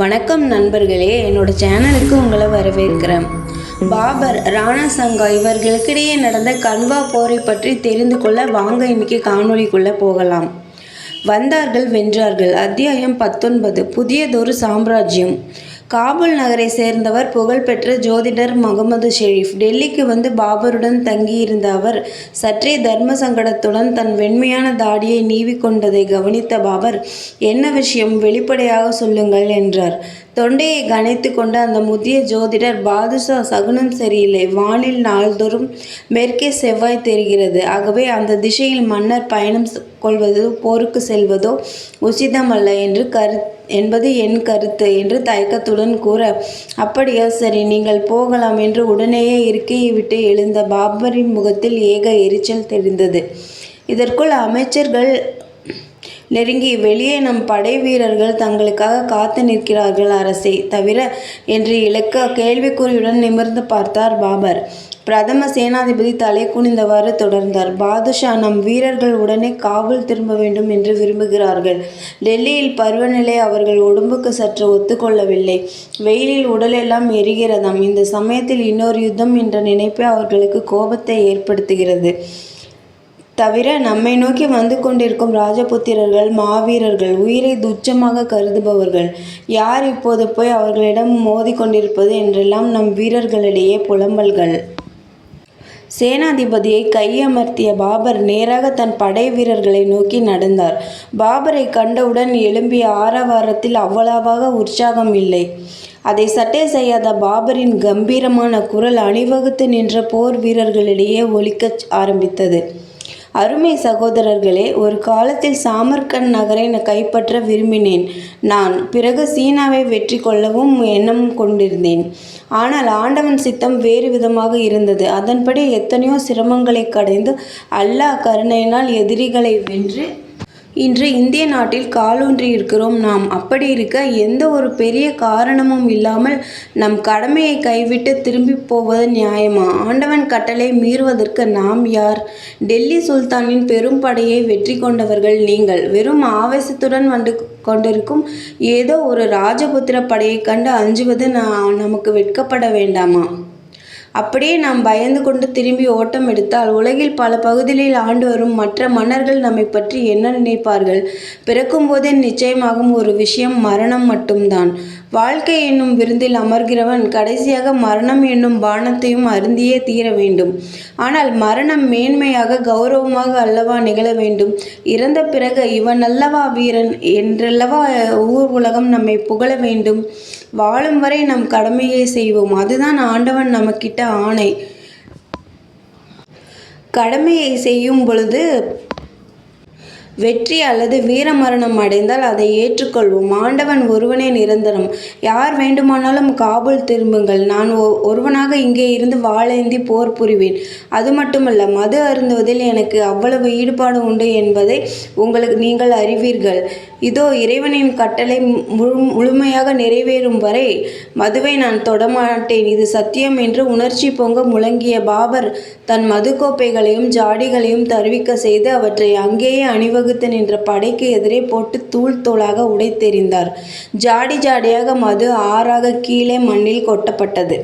வணக்கம் நண்பர்களே என்னோட சேனலுக்கு உங்களை வரவேற்கிறேன். பாபர் ராணா சங்கா இவர்களுக்கிடையே நடந்த கன்வா போரை பற்றி தெரிந்து கொள்ள வாங்க இன்னைக்கு காணொளிக்குள்ளே போகலாம். வந்தார்கள் வென்றார்கள். அத்தியாயம் பத்தொன்பது புதியதொரு சாம்ராஜ்யம். காபூல் நகரை சேர்ந்தவர் புகழ்பெற்ற ஜோதிடர் முகமது ஷெரீஃப் டெல்லிக்கு வந்து பாபருடன் தங்கியிருந்த அவர் சற்றே தர்ம சங்கடத்துடன் தன் வெண்மையான தாடியை நீவிக்கொண்டதை கவனித்த பாபர் என்ன விஷயம்? வெளிப்படையாக சொல்லுங்கள் என்றார். தொண்டையை கணைத்து கொண்ட அந்த முதிய ஜோதிடர் பாதுஷா சகுனம் சரியில்லை. வானில் நாள்தோறும் மேற்கே செவ்வாய் தெரிகிறது. ஆகவே அந்த திசையில் மன்னர் பயணம் கொள்வதோ போருக்கு செல்வதோ உசிதமல்ல என்று கரு என்பது என் கருத்து என்று தயக்கத்துடன் கூற அப்படியா சரி நீங்கள் போகலாம் என்று உடனேயே இருக்கையை விட்டு எழுந்த பாபரின் முகத்தில் ஏக எரிச்சல் தெரிந்தது. இதற்குள் அமைச்சர்கள் நெருங்கி வெளியே நம் படை வீரர்கள் தங்களுக்காக காத்து நிற்கிறார்கள் அரசை தவிர என்று இலக்க கேள்விக்குறியுடன் நிமிர்ந்து பார்த்தார் பாபர். பிரதம சேனாதிபதி தலை குனிந்தவாறு தொடர்ந்தார். பாதுஷா நம் வீரர்கள் உடனே காவல் திரும்ப வேண்டும் என்று விரும்புகிறார்கள். டெல்லியில் பருவநிலை அவர்கள் உடம்புக்கு சற்று ஒத்துக்கொள்ளவில்லை. வெயிலில் உடலெல்லாம் எரிகிறதாம். இந்த சமயத்தில் இன்னொரு யுத்தம் என்ற நினைப்பே அவர்களுக்கு கோபத்தை ஏற்படுத்துகிறது. தவிர நம்மை நோக்கி வந்து கொண்டிருக்கும் ராஜபுத்திரர்கள் மாவீரர்கள் உயிரை துச்சமாக கருதுபவர்கள் யார் இப்போது போய் அவர்களிடம் மோதி கொண்டிருப்பது என்றெல்லாம் நம் வீரர்களிடையே புலம்பல்கள். சேனாதிபதியை கையமர்த்திய பாபர் நேராக தன் படை வீரர்களை நோக்கி நடந்தார். பாபரை கண்டவுடன் எழும்பிய ஆரவாரத்தில் அவ்வளவாக உற்சாகம் இல்லை. அதை சட்டை செய்யாத பாபரின் கம்பீரமான குரல் அணிவகுத்து நின்ற போர் வீரர்களிடையே ஒலிக்கச் ஆரம்பித்தது. அருமை சகோதரர்களே ஒரு காலத்தில் சாமர்கண்ட் நகரை கைப்பற்ற விரும்பினேன். நான் பிறகு சீனாவை வெற்றி கொள்ளவும் எண்ணம் கொண்டிருந்தேன். ஆனால் ஆண்டவன் சித்தம் வேறு விதமாக இருந்தது. அதன்படி எத்தனையோ சிரமங்களை கடைந்து அல்லாஹ் கருணையினால் எதிரிகளை வென்று இன்று இந்திய நாட்டில் காலூன்றி இருக்கிறோம் நாம். அப்படி இருக்க எந்த ஒரு பெரிய காரணமும் இல்லாமல் நம் கடமையை கைவிட்டு திரும்பி போவது நியாயமா? ஆண்டவன் கட்டளை மீறுவதற்கு நாம் யார்? டெல்லி சுல்தானின் பெரும் படையை வெற்றி கொண்டவர்கள் நீங்கள். வெறும் ஆவேசத்துடன் வந்து கொண்டிருக்கும் ஏதோ ஒரு ராஜபுத்திர படையை கண்டு அஞ்சுவது நான் நமக்கு வெட்கப்பட வேண்டாமா? அப்படியே நாம் பயந்து கொண்டு திரும்பி ஓட்டம் எடுத்தால் உலகில் பல பகுதிகளில் ஆண்டு வரும் மற்ற மன்னர்கள் நம்மை பற்றி என்ன நினைப்பார்கள்? பிறக்கும் போதே நிச்சயமாகும் ஒரு விஷயம் மரணம் மட்டும்தான். வாழ்க்கை என்னும் விருந்தில் அமர்கிறவன் கடைசியாக மரணம் என்னும் பானத்தையும் அருந்தியே தீர வேண்டும். ஆனால் மரணம் மேன்மையாக கௌரவமாக அல்லவா நிகழ வேண்டும். இறந்த பிறகு இவன் அல்லவா வீரன்? என்றல்லவா ஊர் உலகம் நம்மை புகழ வேண்டும்? வாழும் வரை நம் கடமையை செய்வோம். அதுதான் ஆண்டவன் நமக்கிட்ட ஆணை. கடமையை செய்யும் பொழுது வெற்றி அல்லது வீரமரணம் அடைந்தால் அதை ஏற்றுக்கொள்வோம். ஆண்டவன் ஒருவனே நிரந்தரம். யார் வேண்டுமானாலும் காபூல் திரும்புங்கள். நான் ஒ- ஒருவனாக இங்கே இருந்து வாழேந்தி போர் புரிவேன். அது மட்டுமல்ல மது அருந்துவதில் எனக்கு அவ்வளவு ஈடுபாடு உண்டு என்பதை உங்களுக்கு நீங்கள் அறிவீர்கள். இதோ இறைவனின் கட்டளை முழு முழுமையாக நிறைவேறும் வரை மதுவை நான் தொடமாட்டேன். இது சத்தியம் என்று உணர்ச்சி பொங்க முழங்கிய பாபர் தன் மதுக்கோப்பைகளையும் ஜாடிகளையும் தருவிக்க செய்து அவற்றை அங்கேயே அணிவகு அணிவகுத்து நின்ற படைக்கு எதிரே போட்டு தூள் தூளாக உடைத்தெறிந்தார் ஜாடி ஜாடியாக மது ஆறாக கீழே மண்ணில் கொட்டப்பட்டது.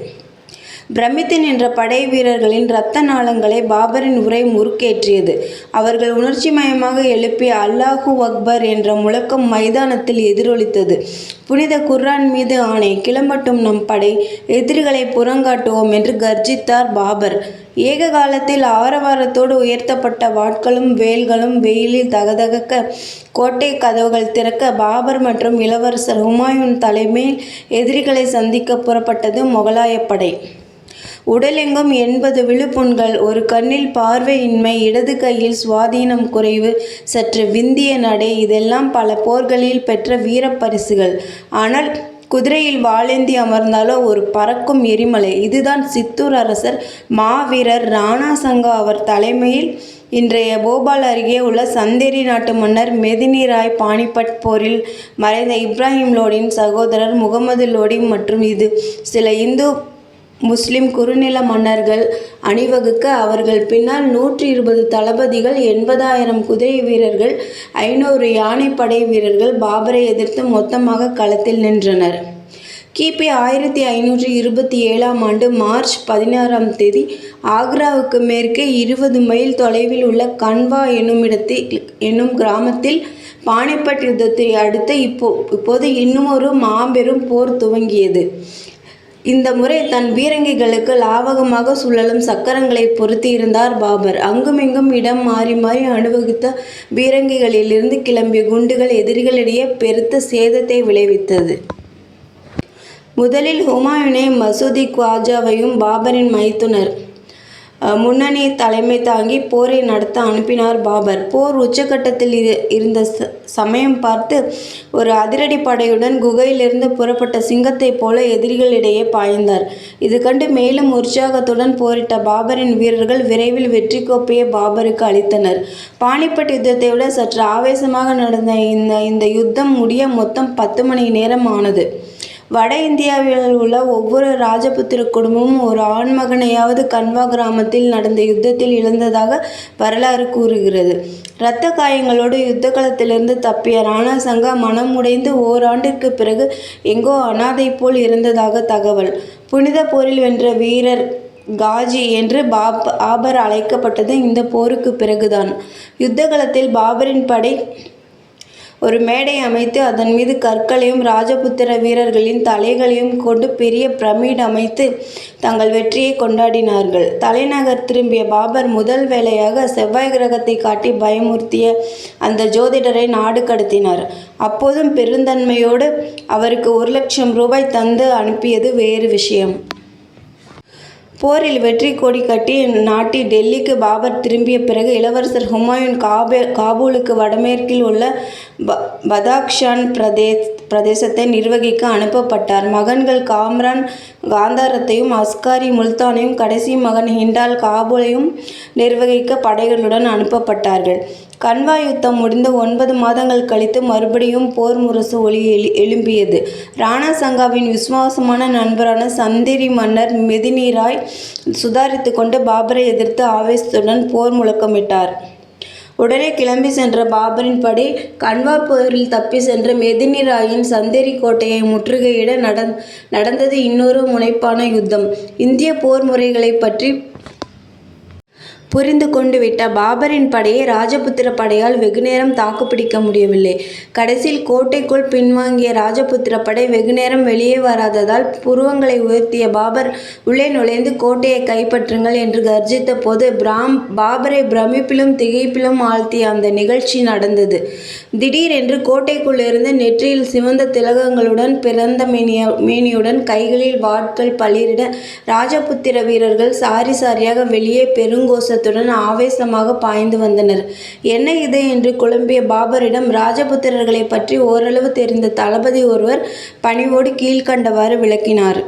பிரமித்து நின்ற படை வீரர்களின் இரத்த நாளங்களை பாபரின் உரை முறுக்கேற்றியது. அவர்கள் உணர்ச்சிமயமாக எழுப்பிய அல்லாஹூ அக்பர் என்ற முழக்கம் மைதானத்தில் எதிரொலித்தது. புனித குர்ரான் மீது ஆணை கிளம்பட்டும் நம் படை எதிரிகளை புறங்காட்டுவோம் என்று கர்ஜித்தார் பாபர். ஏக காலத்தில் ஆரவாரத்தோடு உயர்த்தப்பட்ட வாட்களும் வேல்களும் வெயிலில் தகதகக்க கோட்டை கதவுகள் திறக்க பாபர் மற்றும் இளவரசர் ஹுமாயூன் தலைமையில் எதிரிகளை சந்திக்க புறப்பட்டது முகலாய படை. உடலெங்கும் எண்பது விழுப்புண்கள். ஒரு கண்ணில் பார்வையின்மை இடது கையில் சுவாதீனம் குறைவு. சற்று விந்திய நடை. இதெல்லாம் பல போர்களில் பெற்ற வீரப்பரிசுகள். ஆனால் குதிரையில் வாளேந்தி அமர்ந்தாலோ ஒரு பறக்கும் எரிமலை. இதுதான் சித்தூர் அரசர் மாவீரர் ராணா சங்கா அவர் தலைமையில் இன்றைய போபால் அருகே உள்ள சந்தேரி நாட்டு மன்னர் மெதினி ராய் பானிபட் போரில் மறைந்த இப்ராஹிம் லோடியின் சகோதரர் முகமது லோடி மற்றும் இது சில இந்து முஸ்லிம் குறுநில மன்னர்கள் அணிவகுக்க அவர்கள் பின்னால் நூற்றி இருபது தளபதிகள் எண்பதாயிரம் குதிரை வீரர்கள் ஐநூறு யானைப்படை வீரர்கள் பாபரை எதிர்த்து மொத்தமாக களத்தில் நின்றனர். கிபி ஆயிரத்தி ஐநூற்றி இருபத்தி ஏழாம் ஆண்டு மார்ச் பதினாறாம் தேதி ஆக்ராவுக்கு மேற்கே இருபது மைல் தொலைவில் உள்ள கன்வா என்னுமிடத்தில் என்னும் கிராமத்தில் பானிபட் யுத்தத்தை அடுத்து இப்போ இப்போது இன்னும் ஒரு மாபெரும் போர் துவங்கியது. இந்த முறை தன் பீரங்கிகளுக்கு லாவகமாக சுழலும் சக்கரங்களை பொருத்தியிருந்தார் பாபர். அங்குமிங்கும் இடம் மாறி மாறி அனுபவித்த பீரங்கிகளிலிருந்து கிளம்பிய குண்டுகள் எதிரிகளிடையே பெருத்த சேதத்தை விளைவித்தது. முதலில் ஹுமாயூனை மசூதி குவாஜாவையும் பாபரின் மைத்துனர் முன்னணி தலைமை தாங்கி போரை நடத்த அனுப்பினார் பாபர். போர் உச்சக்கட்டத்தில் இரு- இருந்த ச- சமயம் பார்த்து ஒரு அதிரடி படையுடன் குகையிலிருந்து புறப்பட்ட சிங்கத்தைப் போல எதிரிகளிடையே பாய்ந்தார். இது கண்டு மேலும் உற்சாகத்துடன் போரிட்ட பாபரின் வீரர்கள் விரைவில் வெற்றி கோப்பையை பாபருக்கு அளித்தனர். பானிபட் யுத்தத்தை விட சற்று ஆவேசமாக நடந்த இந்த இந்த யுத்தம் முடிய மொத்தம் பத்து மணி நேரம் ஆனது. வட இந்தியாவில் உள்ள ஒவ்வொரு ராஜபுத்திர குடும்பமும் ஒரு ஆண்மகனையாவது கன்வா கிராமத்தில் நடந்த யுத்தத்தில் இழந்ததாக வரலாறு கூறுகிறது. இரத்த காயங்களோடு யுத்த களத்திலிருந்து தப்பிய ராணா சங்கா மனம் உடைந்து ஓராண்டிற்கு பிறகு எங்கோ அனாதை போல் இருந்ததாக தகவல். புனித போரில் வென்ற வீரர் காஜி என்று பாப் பாபர் அழைக்கப்பட்டது இந்த போருக்கு பிறகுதான். யுத்த களத்தில் பாபரின் படை ஒரு மேடை அமைத்து அதன் மீது கற்களையும் ராஜபுத்திர வீரர்களின் தலைகளையும் கொண்டு பெரிய பிரமிட் அமைத்து தங்கள் வெற்றியை கொண்டாடினார்கள். தலைநகர் திரும்பிய பாபர் முதல் வேளையாக செவ்வாய் கிரகத்தை காட்டி பயமுறுத்திய அந்த ஜோதிடரை நாடு கடத்தினார். அப்போதும் பெருந்தன்மையோடு அவருக்கு ஒரு லட்சம் ரூபாய் தந்து அனுப்பியது வேறு விஷயம். போரில் வெற்றி கொடி கட்டி நாட்டி டெல்லிக்கு பாபர் திரும்பிய பிறகு இளவரசர் ஹுமாயூன் காபே காபூலுக்கு வடமேற்கில் உள்ள ப பதாக்ஷான் பிரதே பிரதேசத்தை நிர்வகிக்க அனுப்பப்பட்டார். மகன்கள் காம்ரான் காந்தாரத்தையும் அஸ்காரி முல்தானையும் கடைசி மகன் ஹிண்டால் காபூலையும் நிர்வகிக்க படைகளுடன் அனுப்பப்பட்டார்கள். கன்வா யுத்தம் முடிந்து ஒன்பது மாதங்கள் கழித்து மறுபடியும் போர் முரசு ஒளி எழு எழும்பியது. ராணா சங்காவின் விசுவாசமான நண்பரான சந்தேரி மன்னர் மெதினிராய் சுதாரித்து கொண்டு பாபரை எதிர்த்து ஆவேசத்துடன் போர் முழக்கமிட்டார். உடனே கிளம்பி சென்ற பாபரின் படி கன்வா போரில் தப்பி சென்ற மெதினிராயின் சந்தேரி கோட்டையை முற்றுகையிட நடந் நடந்தது இன்னொரு முனைப்பான யுத்தம். இந்திய போர் முறைகளைப் பற்றி புரிந்து கொண்டு விட்ட பாபரின் படையை ராஜபுத்திர படையால் வெகுநேரம் தாக்குப்பிடிக்க முடியவில்லை. கடைசியில் கோட்டைக்குள் பின்வாங்கிய ராஜபுத்திர படை வெகுநேரம் வெளியே வராததால் புருவங்களை உயர்த்திய பாபர் உள்ளே நுழைந்து கோட்டையை கைப்பற்றுங்கள் என்று கர்ஜித்த போது பிராம் பாபரை பிரமிப்பிலும் திகைப்பிலும் ஆழ்த்திய அந்த நிகழ்ச்சி நடந்தது. திடீரென்று கோட்டைக்குள்ளிருந்து நெற்றியில் சிவந்த திலகங்களுடன் பிறந்த மேனிய மேனியுடன் கைகளில் வாட்கள் பளிரிட ராஜபுத்திர வீரர்கள் சாரி சாரியாக வெளியே பெருங்கோசத்துடன் ஆவேசமாக பாய்ந்து வந்தனர். என்ன இது என்று குழம்பிய பாபரிடம் ராஜபுத்திரர்களை பற்றி ஓரளவு தெரிந்த தளபதி ஒருவர் பணிவோடு கீழ்க்கண்டவாறு விளக்கினார்.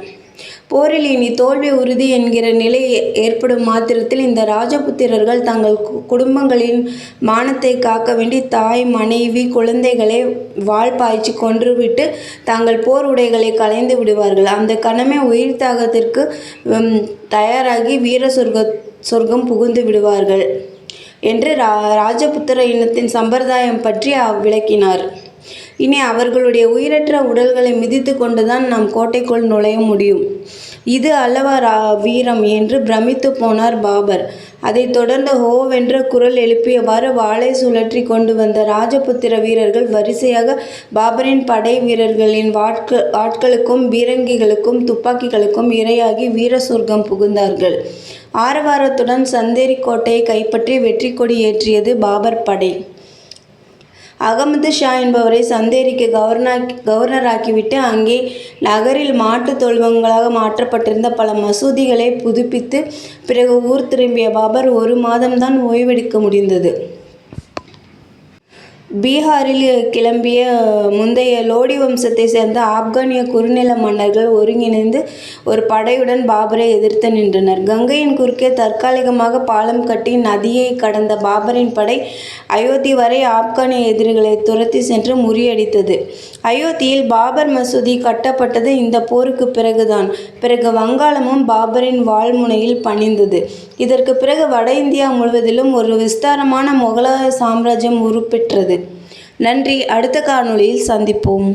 போரில் இனி தோல்வி உறுதி என்கிற நிலை ஏற்படும் மாத்திரத்தில் இந்த ராஜபுத்திரர்கள் தங்கள் குடும்பங்களின் மானத்தை காக்க வேண்டி தாய் மனைவி குழந்தைகளை வாள் பாய்ச்சி கொன்றுவிட்டு தங்கள் போர் உடைகளை களைந்து விடுவார்கள். அந்த கணமே உயிர் தியாகத்திற்கு தயாராகி வீர சொர்க்க சொர்க்கம் புகுந்து விடுவார்கள் என்று ரா ராஜபுத்திர இனத்தின் சம்பிரதாயம் பற்றி அவ் விளக்கினார். இனி அவர்களுடைய உயிரற்ற உடல்களை மிதித்து கொண்டுதான் நாம் கோட்டைக்குள் நுழைய முடியும். இது அல்லவா ரா வீரம் என்று பிரமித்து போனார் பாபர். அதைத் தொடர்ந்து ஹோவென்ற குரல் எழுப்பியவாறு வாளை சுழற்றி கொண்டு வந்த ராஜபுத்திர வீரர்கள் வரிசையாக பாபரின் படை வீரர்களின் வாட்க வாட்களுக்கும் பீரங்கிகளுக்கும் துப்பாக்கிகளுக்கும் இரையாகி வீர சொர்க்கம் புகுந்தார்கள். ஆரவாரத்துடன் சந்தேரி கோட்டையை கைப்பற்றி வெற்றி கொடி ஏற்றியது பாபர் படை. அகமது ஷா என்பவரை சந்தேரிக்கு கவர்னர் கவர்னராக்கிவிட்டு அங்கே நகரில் மாட்டுத் தொழுவங்களாக மாற்றப்பட்டிருந்த பல மசூதிகளை புதுப்பித்து பிறகு ஊர் திரும்பிய பாபர் ஒரு மாதம்தான் ஓய்வெடுக்க முடிந்தது. பீகாரில் கிளம்பிய முந்தைய லோடி வம்சத்தை சேர்ந்த ஆப்கானிய குறுநில மன்னர்கள் ஒருங்கிணைந்து ஒரு படையுடன் பாபரை எதிர்த்து நின்றனர். கங்கையின் குறுக்கே தற்காலிகமாக பாலம் கட்டி நதியை கடந்த பாபரின் படை அயோத்தி வரை ஆப்கானிய எதிரிகளை துரத்தி சென்று முறியடித்தது. அயோத்தியில் பாபர் மசூதி கட்டப்பட்டது இந்த போருக்கு பிறகுதான். பிறகு வங்காளமும் பாபரின் வாழ்முனையில் பணிந்தது. இதற்கு பிறகு வட இந்தியா முழுவதிலும் ஒரு விஸ்தாரமான முகலாய சாம்ராஜ்யம் உருப்பெற்றது. நன்றி. அடுத்த காணொளியில் சந்திப்போம்.